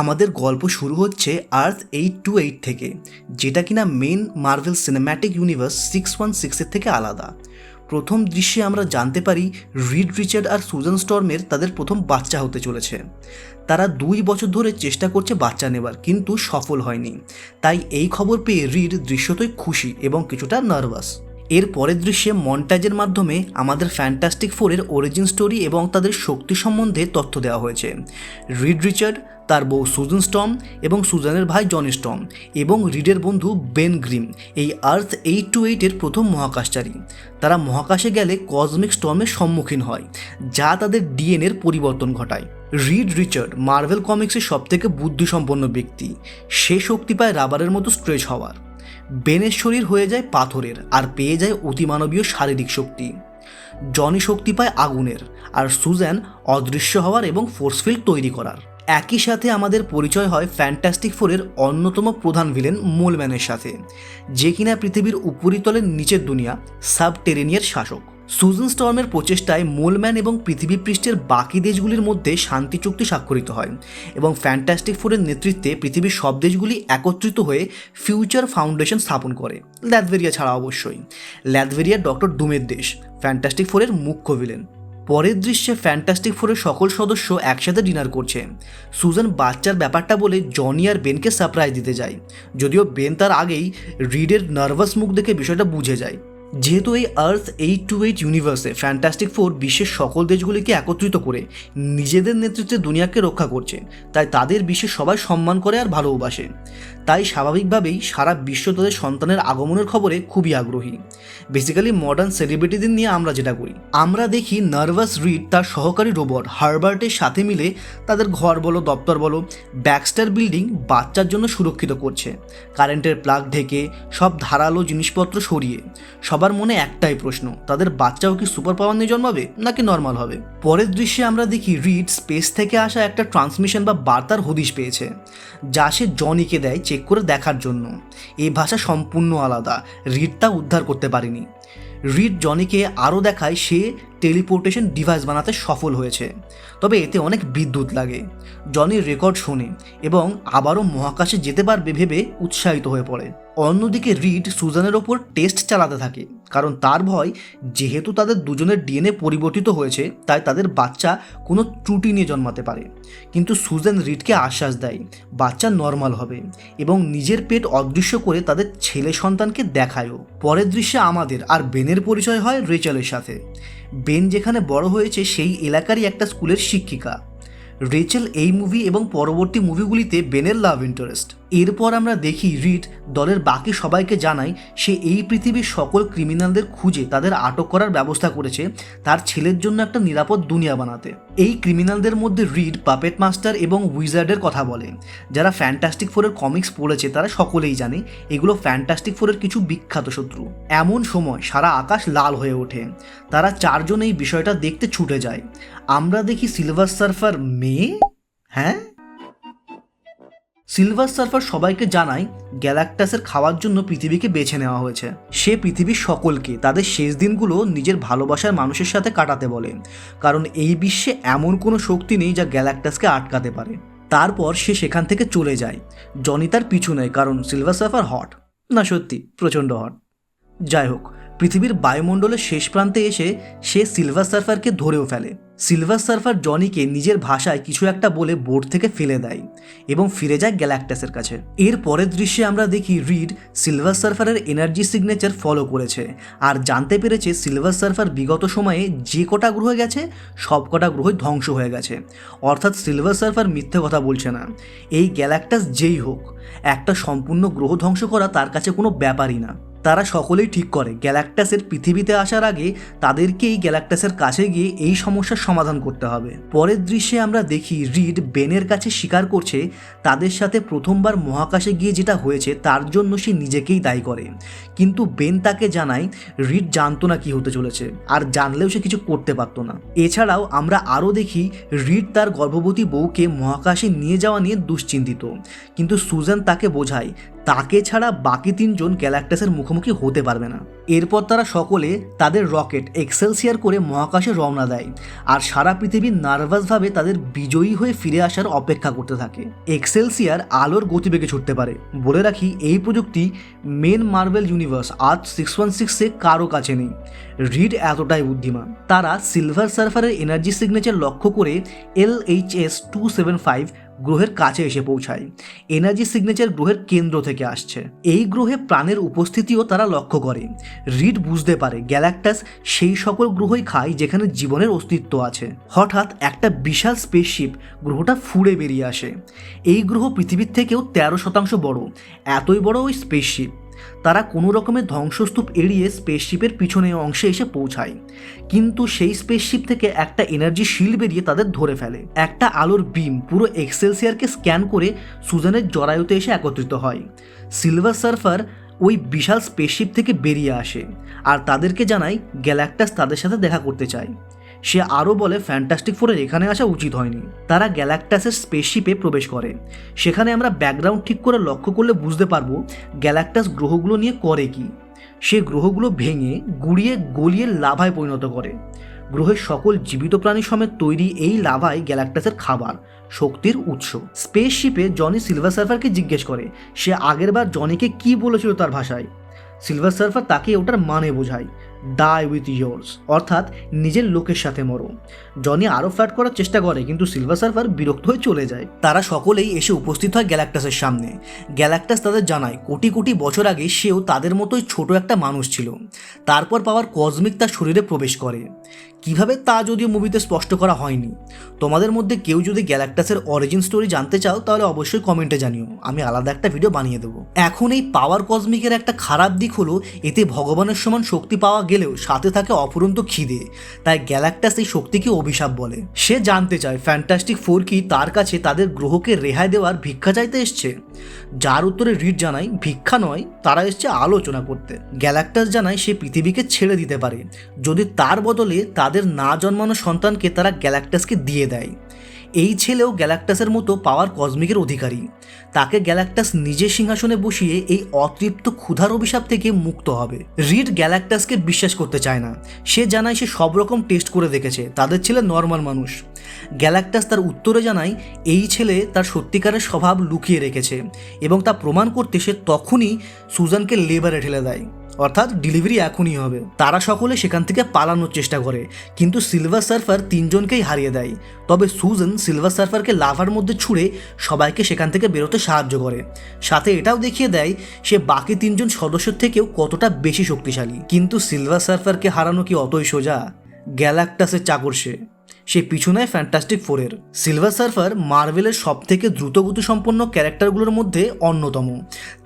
আমাদের গল্প শুরু হচ্ছে আর্থ এইট টু এইট থেকে, যেটা কিনা main Marvel cinematic universe six one সিক্সের থেকে আলাদা। প্রথম দৃশ্যে আমরা জানতে পারি রিড রিচার্ড আর সুজান স্টর্মের তাদের প্রথম বাচ্চা হতে চলেছে। তারা দুই বছর ধরে চেষ্টা করছে বাচ্চা নেবার, কিন্তু সফল হয়নি। তাই এই খবর পেয়ে রিড দৃশ্যতই খুশি এবং কিছুটা নার্ভাস এর পরের দৃশ্যে মন্টাজের মাধ্যমে আমাদের ফ্যান্টাস্টিক ফোরের অরিজিন স্টোরি এবং তাদের শক্তি সম্বন্ধে তথ্য দেওয়া হয়েছে। রিড রিচার্ড তার বউ সুজন স্টম এবং সুজানের ভাই জন স্টম এবং রিডের বন্ধু বেন গ্রিম এই আর্থ এইট টু এইটের প্রথম মহাকাশচারী। তারা মহাকাশে গেলে কসমিক স্টমের সম্মুখীন হয়, যা তাদের ডিএনএর পরিবর্তন ঘটায়। রিড রিচার্ড মার্ভেল কমিক্সের সবথেকে বুদ্ধিসম্পন্ন ব্যক্তি। সে শক্তি পায় রাবারের মতো স্ট্রেচ হওয়ার। বেনের শরীর হয়ে যায় পাথরের আর পেয়ে যায় অতিমানবীয় শারীরিক শক্তি। জনি শক্তি পায় আগুনের আর সুজ্যান অদৃশ্য হওয়ার এবং ফোর্সফিল্ড তৈরি করার। একই সাথে আমাদের পরিচয় হয় ফ্যান্টাস্টিক ফোরের অন্যতম প্রধান ভিলেন মোলম্যানের সাথে, যে কিনা পৃথিবীর উপরিতলের নিচের দুনিয়া সাবটেরেনিয়ার শাসক। সুজন স্টর্মের প্রচেষ্টায় মোলম্যান এবং পৃথিবী পৃষ্ঠের বাকি দেশগুলির মধ্যে শান্তি চুক্তি স্বাক্ষরিত হয় এবং ফ্যান্টাস্টিক ফোরের নেতৃত্বে পৃথিবীর সব দেশগুলি একত্রিত হয়ে ফিউচার ফাউন্ডেশন স্থাপন করে। ল্যাদভেরিয়া ছাড়া অবশ্যই। ল্যাদভেরিয়া ডক্টর ডুমের দেশ ফ্যান্টাস্টিক ফোরের মুখ্য ভিলেন পরের দৃশ্যে ফ্যান্টাস্টিক ফোরের সকল সদস্য একসাথে ডিনার করছে। সুজান বাচ্চার ব্যাপারটা বলে জনি আর বেনকে সারপ্রাইজ দিতে যায়। যদিও বেন তার আগেই রিডের নার্ভাস মুখ দেখে বিষয়টা বুঝে যায়। যেহেতু এই আর্থ এইট টু এইট ইউনিভার্সে ফ্যান্টাস্টিক ফোর বিশ্বের সকল দেশগুলিকে একত্রিত করে নিজেদের নেতৃত্বে দুনিয়াকে রক্ষা করছে, তাই তাদের বিশ্বের সবাই সম্মান করে আর ভালোবাসে তাই স্বাভাবিকভাবেই সারা বিশ্ব তাদের সন্তানের আগমনের খবরে খুবই আগ্রহী। বেসিক্যালি মডার্ন সেলিব্রিটিদের নিয়ে আমরা যেটা করি, আমরা দেখি নার্ভাস রিড তার সহকারী রোবট হার্বার্টের সাথে মিলে তাদের ঘর বলো, দপ্তর বলো ব্যাকস্টার বিল্ডিং বাচ্চার জন্য সুরক্ষিত করছে। কারেন্টের প্লাগ ঢেকে সব ধারালো জিনিসপত্র সরিয়ে, সবার মনে একটাই প্রশ্ন, তাদের বাচ্চাও কি সুপার পাওয়ার নিয়ে জন্মাবে নাকি নর্মাল হবে? পরের দৃশ্যে আমরা দেখি রিড স্পেস থেকে আসা একটা ট্রান্সমিশন বা বার্তার হদিশ পেয়েছে, যা সে জনিকে দেয় চেক করে দেখার জন্য। এই ভাষা সম্পূর্ণ আলাদা। রিড তা উদ্ধার করতে পারেনি। রিড জনিকে আরও দেখায় সে টেলিপোর্টেশন ডিভাইস বানাতে সফল হয়েছে। তবে এতে অনেক বিদ্যুৎ লাগে। জনির রেকর্ড শোনে এবং আবারও মহাকাশে যেতে পারবে ভেবে উৎসাহিত হয়ে পড়ে। অন্যদিকে রিড সুজানের ওপর টেস্ট চালাতে থাকে, কারণ তার ভয় যেহেতু তাদের দুজনের ডিএনএ পরিবর্তিত হয়েছে, তাই তাদের বাচ্চা কোনো ত্রুটি নিয়ে জন্মাতে পারে। কিন্তু সুজান রিডকে আশ্বাস দেয়, বাচ্চা নর্মাল হবে এবং নিজের পেট অদৃশ্য করে তাদের ছেলে সন্তানকে দেখায়ও। পরের দৃশ্যে আমাদের আর বেনের পরিচয় হয় রেচেলের সাথে। বেন যেখানে বড় হয়েছে সেই এলাকারই একটা স্কুলের শিক্ষিকা। রেচেল এই মুভি এবং পরবর্তী মুভিগুলিতে বেনের লাভ ইন্টারেস্ট এরপর আমরা দেখি রিড দলের বাকি সবাইকে জানায় সে এই পৃথিবীর সকল ক্রিমিনালদের খুঁজে তাদের আটক করার ব্যবস্থা করেছে, তার ছেলের জন্য একটা নিরাপদ দুনিয়া বানাতে। এই ক্রিমিনালদের মধ্যে রিড পাপেট মাস্টার এবং উইজার্ডের কথা বলে। যারা ফ্যান্টাস্টিক ফোরের কমিক্স পড়েছে, তারা সকলেই জানে, এগুলো ফ্যান্টাস্টিক ফোরের কিছু বিখ্যাত শত্রু। এমন সময় সারা আকাশ লাল হয়ে ওঠে। তারা চারজন এই বিষয়টা দেখতে ছুটে যায়। আমরা দেখি সিলভার সার্ফার মেয়ে? হ্যাঁ? সিলভার সার্ফার সবাইকে জানায় গ্যালাক্টাসের খাওয়ার জন্য পৃথিবীকে বেছে নেওয়া হয়েছে। সে পৃথিবীর সকলকে, তাদের শেষ দিনগুলো নিজের ভালোবাসার মানুষের সাথে কাটাতে বলে। কারণ এই বিশ্বে এমন কোনো শক্তি নেই যা গ্যালাক্টাসকে আটকাতে পারে। তারপর সে সেখান থেকে চলে যায়। জনি তার পিছু নেয়, কারণ সিলভার সার্ফার হট না, সত্যি, প্রচণ্ড হট যাই হোক পৃথিবীর বায়ুমণ্ডলের শেষ প্রান্তে এসে সে সিলভার সার্ফারকে ধরেও ফেলে। সিলভার সার্ফার জনিকে নিজের ভাষায় কিছু একটা বলে বোর্ড থেকে ফেলে দেয় এবং ফিরে যায় গ্যালাক্টাসের কাছে। এর পরের দৃশ্যে আমরা দেখি রিড সিলভার সার্ফারের এনার্জি সিগনেচার ফলো করেছে আর জানতে পেরেছে সিলভার সার্ফার বিগত সময়ে যে কটা গ্রহ গেছে, সব কটা গ্রহই ধ্বংস হয়ে গেছে। অর্থাৎ সিলভার সার্ফার মিথ্যে কথা বলছে না। এই গ্যালাক্টাস যেই হোক, একটা সম্পূর্ণ গ্রহ ধ্বংস করা তার কাছে কোনো ব্যাপারই না। তারা সকলেই ঠিক করে। গ্যালাক্টাসের পৃথিবীতে আসার আগে তাদেরকে এই গ্যালাক্টাসের কাছে গিয়ে এই সমস্যার সমাধান করতে হবে। পরের দৃশ্যে আমরা দেখি রিড বেনের কাছে স্বীকার করছে তাদের সাথে প্রথমবার মহাকাশে গিয়ে যেটা হয়েছে তার জন্য সে নিজেকেই দায়ী করে। কিন্তু বেন তাকে জানায়, রিড জানতো না কি হতে চলেছে আর জানলেও সে কিছু করতে পারতো না। এছাড়াও আমরা আরও দেখি, রিড তার গর্ভবতী বউকে মহাকাশে নিয়ে যাওয়া নিয়ে দুশ্চিন্তিত। কিন্তু সুজান তাকে বোঝায় তাকে ছাড়া বাকি তিনজন গ্যালাক্টাসের মুখোমুখি হতে পারবে না। এরপর তারা সকলে তাদের রকেট এক্সেলসিয়ার করে মহাকাশে রওনা দেয় আর সারা পৃথিবী নার্ভাসভাবে তাদের বিজয়ী হয়ে ফিরে আসার অপেক্ষা করতে থাকে। এক্সেলসিয়ার আলোর গতিবেগে ছুটতে পারে। বলে রাখি, এই প্রযুক্তি main Marvel universe earth six one সিক্সে কারও কাছে নেই। রিড এতটাই বুদ্ধিমান। তারা সিলভার সার্ফারের এনার্জি সিগনেচার লক্ষ্য করে L H S two seven five গ্রহের কাছে এসে পৌঁছায়। এনার্জি সিগনেচার গ্রহের কেন্দ্র থেকে আসছে। এই গ্রহে প্রাণের উপস্থিতিও তারা লক্ষ্য করে। রিড বুঝতে পারে, গ্যালাক্টাস সেই সকল গ্রহই খায় যেখানে জীবনের অস্তিত্ব আছে। হঠাৎ একটা বিশাল স্পেসশিপ গ্রহটা ফুড়ে বেরিয়ে আসে। এই গ্রহ পৃথিবীর থেকেও তেরো শতাংশ বড়। এতই বড় ওই স্পেসশিপ তারা কোনো রকমের ধ্বংসস্তূপ এড়িয়ে স্পেসশিপের পিছনে অংশে এসে পৌঁছায়। কিন্তু সেই স্পেসশিপ থেকে একটা এনার্জি শিল্ড বেরিয়ে তাদের ধরে ফেলে। একটা আলোর বিম পুরো এক্সেলসিয়ারকে স্ক্যান করে সুজানের জরায়ুতে এসে একত্রিত হয়। সিলভার সার্ফার ওই বিশাল স্পেসশিপ থেকে বেরিয়ে আসে। আর তাদেরকে জানায় গ্যালাক্টাস তাদের সাথে দেখা করতে চায়। সে আরও বলে ফ্যান্টাস্টিক ফোরের এখানে আসা উচিত হয়নি। তারা গ্যালাক্টাসের স্পেসশিপে প্রবেশ করে। সেখানে আমরা ব্যাকগ্রাউন্ড ঠিক করে লক্ষ্য করলে বুঝতে পারব গ্যালাক্টাস গ্রহগুলো নিয়ে করে কি। সে গ্রহগুলো ভেঙে, গুড়িয়ে, গলিয়ে লাভায় পরিণত করে। গ্রহের সকল জীবিত প্রাণী সমেত তৈরি এই লাভাই গ্যালাক্টাসের খাবার, শক্তির উৎস। স্পেসশিপে জনি সিলভার সার্ফারকে জিজ্ঞেস করে, সে আগেরবার জনিকে কি বলেছিল তার ভাষায়? সিলভার সার্ফার তাকে ওটার মানে বোঝায়। ডাই উইথ ইয়োর্স অর্থাৎ নিজের লোকের সাথে মরো। জনি আরও ফ্ল্যাট করার চেষ্টা করে, কিন্তু সিলভার সার্ফার বিরক্ত হয়ে চলে যায়। তারা সকলেই এসে উপস্থিত হয় গ্যালাক্টাসের সামনে। গ্যালাক্টাস তাদের জানায়, কোটি কোটি বছর আগে সেও তাদের মতোই ছোট একটা মানুষ ছিল। তারপর পাওয়ার কসমিক তার শরীরে প্রবেশ করে। কীভাবে তা যদিও মুভিতে স্পষ্ট করা হয়নি। তোমাদের মধ্যে কেউ যদি গ্যালাক্টাসের অরিজিন স্টোরি জানতে চাও, তাহলে অবশ্যই কমেন্টে জানিও। আমি আলাদা একটা ভিডিও বানিয়ে দেবো। এখন এই পাওয়ার কসমিকের একটা খারাপ দিক হলো, এতে ভগবানের সমান শক্তি পাওয়া গেলেও সাথে থাকে অফুরন্ত খিদে। তাই গ্যালাক্টাস এই শক্তিকে অভিশাপ বলে। সে জানতে চায়, ফ্যান্টাস্টিক ফোর কি তার কাছে তাদের গ্রহকে রেহাই দেওয়ার ভিক্ষা চাইতে এসছে? যার উত্তরে রিড জানায়, ভিক্ষা নয়, তারা এসছে আলোচনা করতে। গ্যালাক্টাস জানায় সে পৃথিবীকে ছেড়ে দিতে পারে। যদি তার বদলে তাদের না জন্মানো সন্তানকে তারা গ্যালাক্টাসকে দিয়ে দেয়। এই ছেলেও গ্যালাক্টাসের মতো পাওয়ার কসমিকের অধিকারী। তাকে গ্যালাক্টাস নিজের সিংহাসনে বসিয়ে এই অতৃপ্ত ক্ষুধার অভিশাপ থেকে মুক্ত হবে। রিড গ্যালাক্টাসকে বিশ্বাস করতে চায় না। সে জানায় সে সব রকম টেস্ট করে দেখেছে। তাদের ছেলে নর্মাল মানুষ। গ্যালাক্টাস তার উত্তরে জানায়, এই ছেলে তার সত্যিকারের স্বভাব লুকিয়ে রেখেছে এবং তা প্রমাণ করতে সে তখনই সুজানকে লেবারে ঠেলে দেয়। অর্থাৎ ডেলিভারি এখনই হবে। তারা সকলে সেখান থেকে পালানোর চেষ্টা করে, কিন্তু সিলভার সার্ফার তিনজনকেই হারিয়ে দেয়। তবে সুজন সিলভার সার্ফারকে লাভার মধ্যে ছুঁড়ে সবাইকে সেখান থেকে বেরোতে সাহায্য করে। সাথে এটাও দেখিয়ে দেয়, সে বাকি তিনজন সদস্যের থেকেও কতটা বেশি শক্তিশালী। কিন্তু সিলভার সার্ফারকে হারানো কি অতই সোজা? গ্যালাক্টাসের চাকর সে। সে পিছনে ফ্যান্টাস্টিক ফোরের। সিলভার সার্ফার মার্ভেলের সব থেকে দ্রুতগতি সম্পন্ন ক্যারেক্টারগুলোর মধ্যে অন্যতম।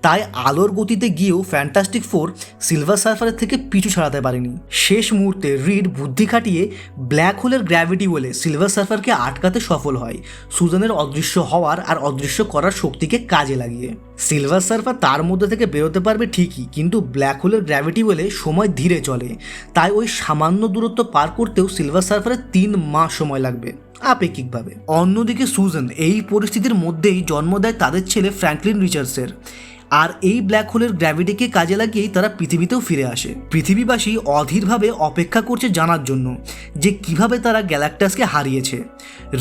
তাই আলোর গতিতে গিয়েও ফ্যান্টাস্টিক ফোর সিলভার সার্ফারের থেকে পিছু ছাড়াতে পারেনি। শেষ মুহূর্তে রিড বুদ্ধি খাটিয়ে ব্ল্যাক হোলের গ্র্যাভিটি বলে সিলভার সার্ফারকে আটকাতে সফল হয়। সুজানের অদৃশ্য হওয়ার আর অদৃশ্য করার শক্তিকে কাজে লাগিয়ে। সিলভার সার্ফার তার মধ্যে থেকে বেরোতে পারবে ঠিকই, কিন্তু ব্ল্যাক হোলের গ্র্যাভিটি বলে সময় ধীরে চলে। তাই ওই সামান্য দূরত্ব পার করতেও সিলভার সার্ফারের তিন মাস সময় লাগবে, আপেক্ষিকভাবে। অন্যদিকে সুজন এই পরিস্থিতির মধ্যেই জন্ম দেয় তাদের ছেলে ফ্র্যাঙ্কলিন রিচার্ডসের আর এই ব্ল্যাক হোলের গ্র্যাভিটিকে কাজে লাগিয়েই তারা পৃথিবীতেও ফিরে আসে। পৃথিবীবাসী অধীরভাবে অপেক্ষা করছে জানার জন্য যে কীভাবে তারা গ্যালাক্টাসকে হারিয়েছে।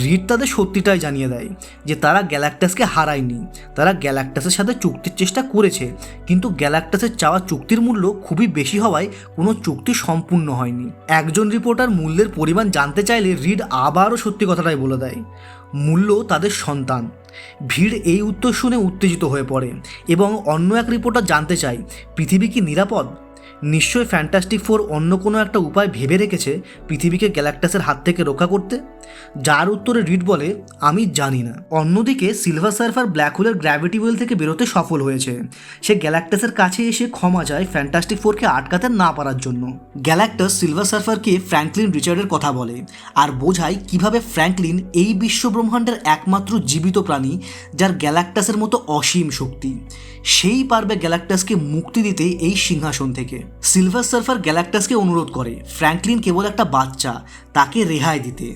রিড তাদের সত্যিটাই জানিয়ে দেয় যে তারা গ্যালাক্টাসকে হারায়নি। তারা গ্যালাক্টাসের সাথে চুক্তির চেষ্টা করেছে, কিন্তু গ্যালাক্টাসের চাওয়া চুক্তির মূল্য খুবই বেশি হওয়ায় কোনো চুক্তি সম্পূর্ণ হয়নি। একজন রিপোর্টার মূল্যের পরিমাণ জানতে চাইলে রিড আবারও সত্যি কথাটাই বলে দেয়। মূল্য তাদের সন্তান। ভিড় এই উত্তর শুনে উত্তেজিত হয়ে পড়ে এবং অন্য এক রিপোর্টার জানতে চায়, পৃথিবী কি নিরাপদ? নিশ্চয়ই ফ্যান্টাস্টিক ফোর অন্য কোনো একটা উপায় ভেবে রেখেছে পৃথিবীকে গ্যালাক্টাসের হাত থেকে রক্ষা করতে? যার উত্তরে রিড বলে, আমি জানি না। অন্যদিকে সিলভার সার্ফার ব্ল্যাক হোলের গ্র্যাভিটি ওয়েল থেকে বেরোতে সফল হয়েছে। সে গ্যালাক্টাসের কাছে এসে ক্ষমা চায় ফ্যান্টাস্টিক ফোরকে আটকাতে না পারার জন্য। গ্যালাক্টাস সিলভার সার্ফারকে ফ্র্যাঙ্কলিন রিচার্ডের কথা বলে আর বোঝায় কীভাবে ফ্র্যাঙ্কলিন এই বিশ্ব ব্রহ্মাণ্ডের একমাত্র জীবিত প্রাণী যার গ্যালাক্টাসের মতো অসীম শক্তি। সেই পারবে গ্যালাক্টাসকে মুক্তি দিতে এই সিংহাসন থেকে। থেকে। সিলভার সার্ফার গ্যালাক্টাসকে অনুরোধ করে ফ্র্যাঙ্কলিন কেবল একটা বাচ্চা, তাকে রেহাই দিতে।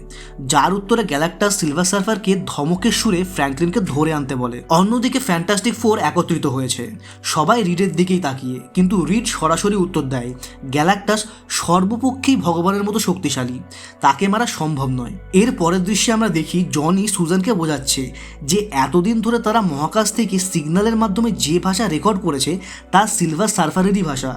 যার উত্তরে গ্যালাক্টাস সিলভার সার্ফারকে ধমকের সুরে ফ্র্যাঙ্কলিনকে ধরে আনতে বলে। অন্যদিকে ফ্যান্টাস্টিক ফোর একত্রিত হয়েছে। সবাই রিডের দিকেই তাকিয়ে, কিন্তু রিড সরাসরি উত্তর দেয় গ্যালাক্টাস সর্বপক্ষেই ভগবানের মতো শক্তিশালী। তাকে মারা সম্ভব নয়। এর পরের দৃশ্যে আমরা দেখি জনি সুজানকে বোঝাচ্ছে যে, এতদিন ধরে তারা মহাকাশ থেকে সিগন্যালের মাধ্যমে যে ভাষা রেকর্ড করেছে, তা সিলভার সার্ফারেরই ভাষা।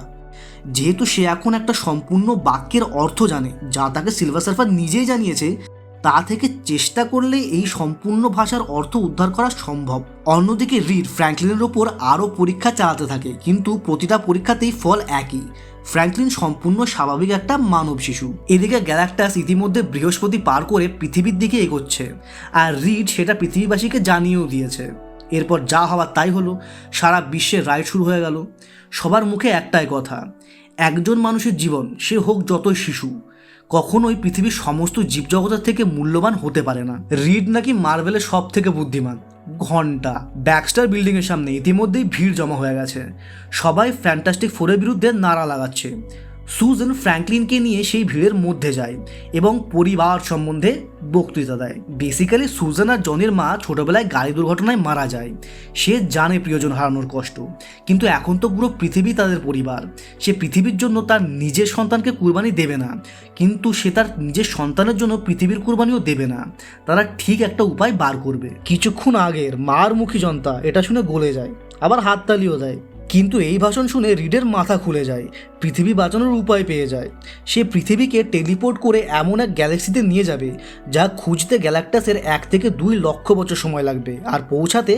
যেহেতু সে এখন একটা সম্পূর্ণ বাক্যের অর্থ জানে, যা তাকে সিলভার সার্ফার নিজেই জানিয়েছে, তা থেকে চেষ্টা করলে এই সম্পূর্ণ ভাষার অর্থ উদ্ধার করা সম্ভব। অন্যদিকে রিড ফ্র্যাঙ্কলিনের ওপর আরও পরীক্ষা চালাতে থাকে, কিন্তু প্রতিটা পরীক্ষাতেই ফল একই। ফ্র্যাঙ্কলিন সম্পূর্ণ স্বাভাবিক একটা মানব শিশু। এদিকে গ্যালাক্টাস ইতিমধ্যে বৃহস্পতি পার করে পৃথিবীর দিকে এগোচ্ছে, আর রিড সেটা পৃথিবীবাসীকে জানিয়েও দিয়েছে। এরপর যা হওয়ার তাই হলো, সারা বিশ্বে রাইড শুরু হয়ে গেল। সবার মুখে একটাই কথা একজন মানুষের জীবন, সে হোক যতই শিশু, কখনোই পৃথিবীর সমস্ত জীবজগতের থেকে মূল্যবান হতে পারে না। রিড নাকি মার্বেলের সব থেকে বুদ্ধিমান? ঘণ্টা। ব্যাকস্টার বিল্ডিংয়ের সামনে ইতিমধ্যেই ভিড় জমা হয়ে গেছে। সবাই ফ্যান্টাস্টিক ফোরের বিরুদ্ধে নাড়া লাগাচ্ছে। সুজন ফ্র্যাঙ্কলিনকে নিয়ে সেই ভিড়ের মধ্যে যায় এবং পরিবার সম্বন্ধে বক্তৃতা দেয়। বেসিক্যালি সুজন আর জনের মা ছোটবেলায় গাড়ি দুর্ঘটনায় মারা যায়। সে জানে প্রিয়জন হারানোর কষ্ট। কিন্তু এখন তো পুরো পৃথিবী তাদের পরিবার। সে পৃথিবীর জন্য তার নিজের সন্তানকে কুরবানি দেবে না। কিন্তু সে তার নিজের সন্তানের জন্য পৃথিবীর কুরবানিও দেবে না। তারা ঠিক একটা উপায় বার করবে। কিছুক্ষণ আগের মার মুখী জনতা এটা শুনে গলে যায়। আবার হাততালিও দেয়। কিন্তু এই ভাষণ শুনে রিডের মাথা খুলে যায়, পৃথিবী বাঁচানোর উপায় পেয়ে যায়। সে পৃথিবীকে টেলিপোর্ট করে এমন এক গ্যালাক্সিতে নিয়ে যাবে, যা খুঁজতে গ্যালাক্টাসের এক থেকে দুই লক্ষ বছর সময় লাগবে, আর পৌঁছাতে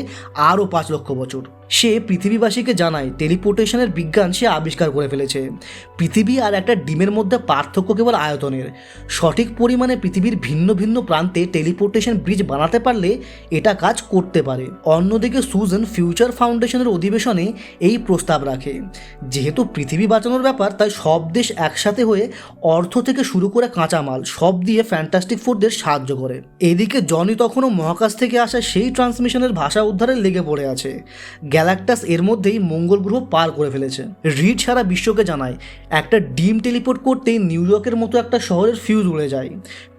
আরও পাঁচ লক্ষ বছর। সে পৃথিবীবাসীকে জানায়, টেলিপোর্টেশনের বিজ্ঞান সে আবিষ্কার করে ফেলেছে। পৃথিবী আর একটা ডিমের মধ্যে পার্থক্য কেবল আয়তনের। সঠিক পরিমাণে পৃথিবীর ভিন্ন ভিন্ন প্রান্তে টেলিপোর্টেশন ব্রিজ বানাতে পারলে এটা কাজ করতে পারে। অন্যদিকে সুজন ফিউচার ফাউন্ডেশনের অধিবেশনে এই প্রস্তাব রাখে। যেহেতু পৃথিবী বাঁচানোর ব্যাপার, তাই সব দেশ একসাথে হয়ে অর্থ থেকে শুরু করে কাঁচামাল সব দিয়ে ফ্যান্টাস্টিক ফোরদের সাহায্য করে। এদিকে জনি তখনও মহাকাশ থেকে আসা সেই ট্রান্সমিশনের ভাষা উদ্ধারে লেগে পড়ে আছে। গ্যালাক্টাস এর মধ্যেই মঙ্গল গ্রহ পার করে ফেলেছে। রিড সারা বিশ্বকে জানায়, একটা ডিম টেলিপোর্ট করতেই নিউ ইয়র্কের মতো একটা শহরের ফিউজ উড়ে যায়।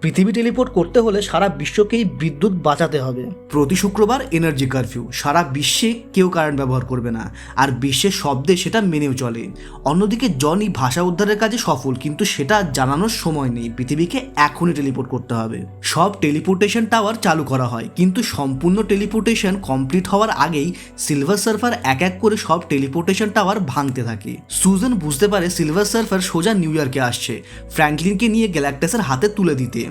পৃথিবী টেলিপোর্ট করতে হলে সারা বিশ্বকেই বিদ্যুৎ বাঁচাতে হবে। প্রতি শুক্রবার এনার্জি কারফিউ, সারা বিশ্বে কেউ কারেন্ট ব্যবহার করবে না, আর বিশ্বের সব দেশ সেটা মেনেও চলে। অন্যদিকে, জনি ভাষা উদ্ধারের কাজে সফল, কিন্তু সেটা জানানোর সময় নেই। পৃথিবীকে এখনই টেলিপোর্ট করতে হবে। সব টেলিপোর্টেশন টাওয়ার চালু করা হয়, কিন্তু সম্পূর্ণ টেলিপোর্টেশন কমপ্লিট হওয়ার আগেই সিলভার সার্ফার এক এক করে সব টেলিপোর্টেশন টাওয়ার ভাঙতে থাকে। সুজন বুঝতে পারে সিলভার সার্ফার সোজা নিউ ইয়র্কে আসছে ফ্র্যাঙ্কলিনকে নিয়ে গ্যালাক্টাসের হাতে তুলে দিতে।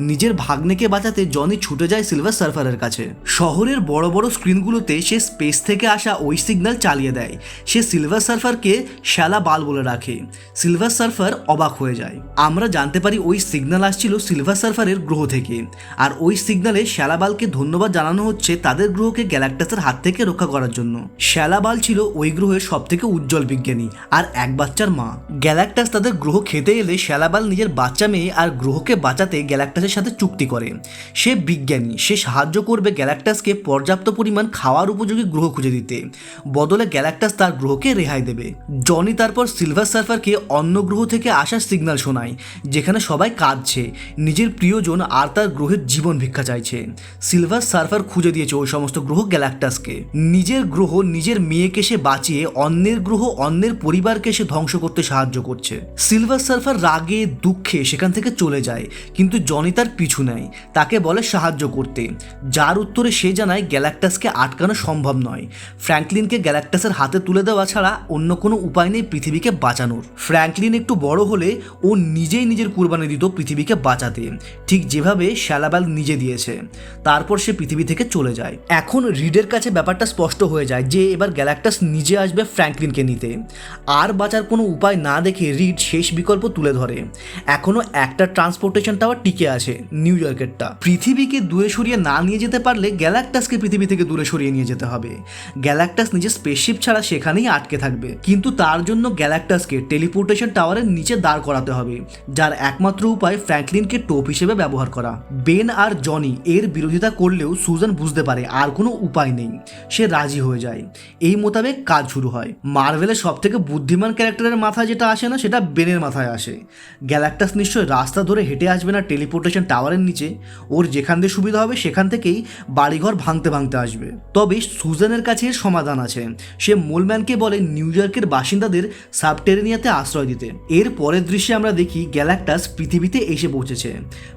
নিজের ভাগ্নেকে বাঁচাতে জনি ছুটে যায় সিলভার সার্ফারের কাছে। শহরের বড় বড় স্ক্রিনগুলোতে সে স্পেস থেকে আসা ওই সিগন্যাল চালিয়ে দেয়। সে সিলভার সার্ফারকে শ্যালা বাল বলে রাখে। সিলভার সার্ফার অবাক হয়ে যায়। আমরা জানতে পারি ওই সিগন্যাল আসছিল সিলভার সার্ফারের গ্রহ থেকে। আর ওই সিগন্যালে শ্যালাবালকে ধন্যবাদ জানানো হচ্ছে তাদের গ্রহকে গ্যালাক্টাসের হাত থেকে রক্ষা করার জন্য। শ্যালাবাল ছিল ওই গ্রহের সব থেকে উজ্জ্বল বিজ্ঞানী আর এক বাচ্চার মা। গ্যালাক্টাস তাদের গ্রহ খেতে এলে শ্যালাবাল নিজের বাচ্চা মেয়ে আর গ্রহকে বাঁচাতে গ্যালাক্টাসের সাথে চুক্তি করে। সে বিজ্ঞানী, সে সাহায্য করবে গ্যালাক্টাসকে পর্যাপ্ত পরিমাণ খাওয়ার উপযোগী গ্রহ খুঁজে দিতে। বদলে গ্যালাক্টাস তার গ্রহকে রেহাই দেবে। জনি তারপর সিলভার সার্ফারকে অন্য গ্রহ থেকে আসার সিগন্যাল শোনায়, যেখানে সবাই কাঁদছে। নিজের প্রিয়জন আর তার গ্রহের জীবন ভিক্ষা চাইছে। সিলভার সার্ফার খুঁজে দিয়েছে ওই সমস্ত গ্রহ গ্যালাক্টাসকে। নিজের গ্রহ নিজের মেয়েকে সে বাঁচিয়ে অন্যের গ্রহ, অন্যের পরিবারকে সে ধ্বংস করতে সাহায্য করছে। সিলভার সার্ফার রাগে, দুঃখে সেখান থেকে চলে যায়, কিন্তু জনি তার পিছু নেয়, তাকে বলে সাহায্য করতে। যার উত্তরে সে জানায়, গ্যালাক্টাসকে আটকানো সম্ভব নয়। ফ্র্যাঙ্কলিনকে গ্যালাক্টাসের হাতে তুলে দেওয়া ছাড়া অন্য কোনো উপায় নেই পৃথিবীকে বাঁচানোর। ফ্র্যাঙ্কলিন একটু বড় হলে ও নিজেই নিজের কুরবানি দিত পৃথিবীকে বাঁচাতে। ঠিক যেভাবে শ্যালাবাল নিজে দিয়েছে, তারপর সে পৃথিবী থেকে চলে যায়। এখন রিডের কাছে ব্যাপারটা স্পষ্ট হয়ে যায় যে এবার গ্যালাক্টাস নিজে আসবে ফ্র্যাঙ্কলিনকে নিতে। আর বাঁচার কোনো উপায় না দেখে রিড শেষ বিকল্প তুলে ধরে। এখনও একটা ট্রান্সপোর্টেশন টাওয়ার টিকে আছে নিউ ইয়র্কেরটা। পৃথিবীকে দূরে সরিয়ে না নিয়ে যেতে পারলে গ্যালাক্টাসকে পৃথিবী থেকে দূরে সরিয়ে নিয়ে যেতে হবে। গ্যালাক্টাস নিজের স্পেসশিপ ছাড়া সেখানেই আটকে থাকবে। কিন্তু তার জন্য গ্যালাক্টাসকে টেলিপোর্টেশন টাওয়ারের নিচে দাঁড় করাতে হবে, যার একমাত্র উপায় ফ্র্যাঙ্কলিনকে টোপ হিসেবে ব্যবহার করা। বেন আর জনি এর বিরোধিতা করলেও সুজান বুঝতে পারে আর কোনো উপায় নেই। সে রাজি হয়ে যায়। যায়। এই মোতাবেক কাজ শুরু হয়। মার্ভেলের সব থেকে বুদ্ধিমান ক্যারেক্টারের মাথায় যেটা আসে না, সেটা বেনের মাথায় আসে। গ্যালাক্টাস নিশ্চয়ই রাস্তা ধরে হেঁটে আসবে না টেলিপোর্টেশন টাওয়ারের নিচে। ওর যেখান দিয়ে সুবিধা হবে, সেখান থেকেই বাড়িঘর ভাঙতে ভাঙতে আসবে। তবে সুজানের কাছে সমাধান আছে। সে মোলম্যানকে বলে নিউ ইয়র্কের বাসিন্দাদের সাবটেরিনিয়াতে আশ্রয় দিতে। এর পরের দৃশ্যে আমরা দেখি গ্যালাক্টাস পৃথিবীতে এসে পৌঁছেছে।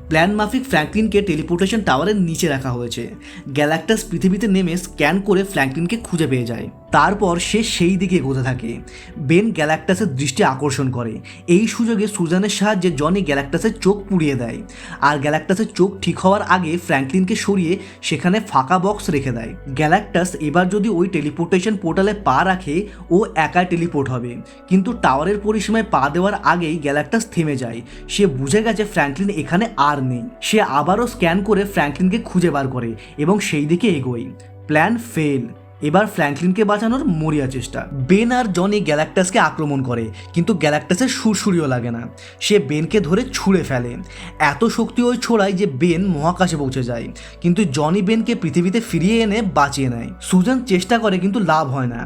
প্ল্যান মাফিক ফ্র্যাঙ্কলিনকে টেলিপোর্টেশন টাওয়ারের নিচে রাখা হয়েছে। গ্যালাক্টাস পৃথিবীতে নেমে স্ক্যান করে ফ্র্যাঙ্কলিনকে খুঁজে পেয়ে যায়। তারপর সে সেই দিকে এগোতে থাকে। বেন গ্যালাক্টাসের দৃষ্টি আকর্ষণ করে। এই সুযোগে সুজানের সাহায্যে জনি গ্যালাক্টাসের চোখ পুড়িয়ে দেয়। আর গ্যালাক্টাসের চোখ ঠিক হওয়ার আগে ফ্র্যাঙ্কলিনকে সরিয়ে সেখানে ফাঁকা বক্স রেখে দেয়। গ্যালাক্টাস এবার যদি ওই টেলিপোর্টেশন পোর্টালে পা রাখে, ও একা টেলিপোর্ট হবে। কিন্তু টাওয়ারের পরিসীমায় পা দেওয়ার আগেই গ্যালাক্টাস থেমে যায়। সে বুঝে গেছে ফ্র্যাঙ্কলিন এখানে আর নেই। সে আবারও স্ক্যান করে ফ্র্যাঙ্কলিনকে খুঁজে বার করে এবং সেই দিকে এগোয়। প্ল্যান ফেল এবার ফ্র্যাঙ্কলিনকে বাঁচানোর মরিয়া চেষ্টা। বেন আর জনি গ্যালাক্টাসকে আক্রমণ করে, কিন্তু গ্যালাক্টাসের সুরসুরিও লাগে না। সে বেনকে ধরে ছুঁড়ে ফেলে। এত শক্তি ওই ছোড়ায় যে বেন মহাকাশে পৌঁছে যায়। কিন্তু জনি বেনকে পৃথিবীতে ফিরিয়ে এনে বাঁচিয়ে নেয়। সুজান চেষ্টা করে, কিন্তু লাভ হয় না।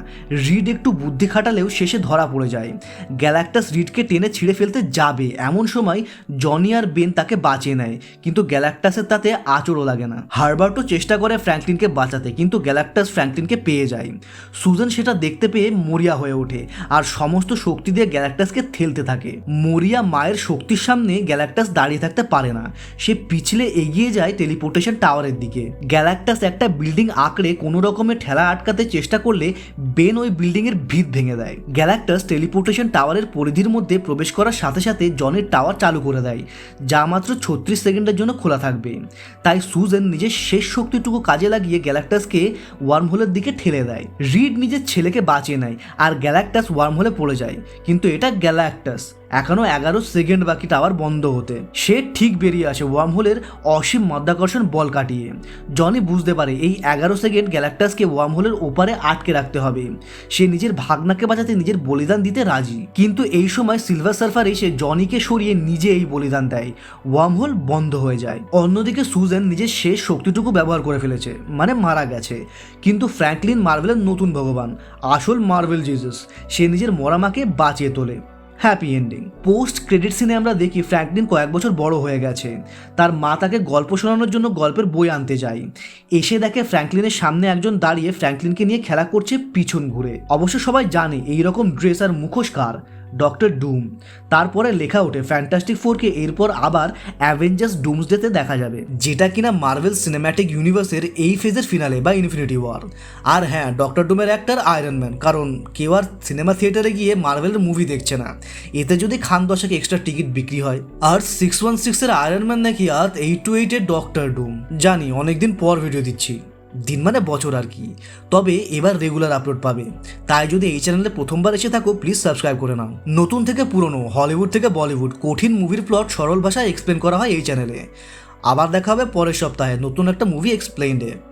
রিড একটু বুদ্ধি খাটালেও শেষে ধরা পড়ে যায়। গ্যালাক্টাস রিডকে টেনে ছিঁড়ে ফেলতে যাবে। এমন সময় জনি আর বেন তাকে বাঁচিয়ে নেয়, কিন্তু গ্যালাক্টাসের তাতে আচরও লাগে না। হারবার্টও চেষ্টা করে ফ্র্যাঙ্কলিনকে বাঁচাতে, কিন্তু গ্যালাক্টাস ফ্র্যাঙ্কলিনকে পেয়ে যায় সুজান সেটা দেখতে পেয়ে মরিয়া হয়ে ওঠে আর সমস্ত শক্তি দিয়ে গ্যালাক্টাসকে ঠেলতে থাকে। মরিয়া মায়ের শক্তির সামনে গ্যালাক্টাস দাঁড়িয়ে থাকতে পারে না। সে পিছলে এগিয়ে যায় টেলিপোর্টেশন টাওয়ারের দিকে। গ্যালাক্টাস একটা বিল্ডিং আঁকড়ে কোনো রকমের ঠেলা আটকাতে চেষ্টা করলে বেন ওই বিল্ডিংয়ের ভিত ভেঙে দেয়। গ্যালাক্টাস টেলিপোর্টেশন টাওয়ারের পরিধির মধ্যে প্রবেশ করার সাথে সাথে জনের টাওয়ার চালু করে দেয়, যা মাত্র ছত্রিশ সেকেন্ডের জন্য খোলা থাকবে। তাই সুজেন নিজের শেষ শক্তিটুকু কাজে লাগিয়ে গ্যালাক্টাসকে ওয়ার্মহোলের দিকে ঠেলে দেয়। রিড নিজের ছেলেকে বাঁচিয়ে নেয়, আর গ্যালাক্টাস ওয়ার্ম হলে পড়ে যায়। কিন্তু এটা গ্যালাক্টাস। এখনও এগারো সেকেন্ড বাকি টাওয়ার বন্ধ হতে। সে ঠিক বেরিয়ে আসে ওয়ার্মহোলের অসীম মাধ্যাকর্ষণ বল কাটিয়ে। জনি বুঝতে পারে এই এগারো সেকেন্ড গ্যালাক্টাসকে ওয়ার্মহোলের ওপারে আটকে রাখতে হবে। সে নিজের ভাগনাকে বাঁচাতে নিজের বলিদান দিতে রাজি। কিন্তু এই সময় সিলভার সার্ফার এসে জনিকে সরিয়ে নিজে এই বলিদান দেয়। ওয়ার্মহোল বন্ধ হয়ে যায়। অন্যদিকে সুজেন নিজের শেষ শক্তিটুকু ব্যবহার করে ফেলেছে মানে মারা গেছে। কিন্তু ফ্র্যাঙ্কলিন মার্ভেলের নতুন ভগবান, আসল মার্ভেল জিজাস সে নিজের মরামাকে বাঁচিয়ে তোলে। Happy ending. পোস্ট ক্রেডিট সিনে আমরা দেখি ফ্র্যাঙ্কলিন কয়েক বছর বড় হয়ে গেছে। তার মা তাকে গল্প শোনানোর জন্য গল্পের বই আনতে যায়। এসে দেখে ফ্র্যাঙ্কলিনের সামনে একজন দাঁড়িয়ে ফ্র্যাঙ্কলিনকে নিয়ে খেলা করছে পিছন ঘুরে। অবশ্য সবাই জানে এই রকম ড্রেস আর মুখোশ কার। ডক্টর ডুম। তারপরে লেখা ওঠে ফ্যান্টাস্টিক ফোরকে এরপর আবার অ্যাভেঞ্জার্স ডুমসডেতে দেখা যাবে, যেটা কিনা মার্ভেল সিনেম্যাটিক ইউনিভার্সের এই ফেজের ফিনালে বা ইনফিনিটি ওয়ার আর হ্যাঁ ডক্টর ডুমের অ্যাক্টার আয়রন ম্যান কারণ কেউ আর সিনেমা থিয়েটারে গিয়ে মার্ভেলের মুভি দেখছে না। এতে যদি খান দশকে এক্সট্রা টিকিট বিক্রি হয়। আর সিক্স ওয়ান সিক্সের আয়রন ম্যান নাকি আর্থ এইট টু এইটের ডক্টর ডুম। জানি, অনেকদিন পর ভিডিও দিচ্ছি। দিন মানে বছর আর কি। তবে এবার রেগুলার আপলোড পাবে। তাই যদি এই চ্যানেলে প্রথমবার এসে থাকো প্লিজ সাবস্ক্রাইব করে নাও। নতুন থেকে পুরনো হলিউড থেকে বলিউড কঠিন মুভির প্লট সরল ভাষায় এক্সপ্লেন করা হয় এই চ্যানেলে আবার দেখা হবে পরের সপ্তাহে নতুন একটা মুভি এক্সপ্লেইনডে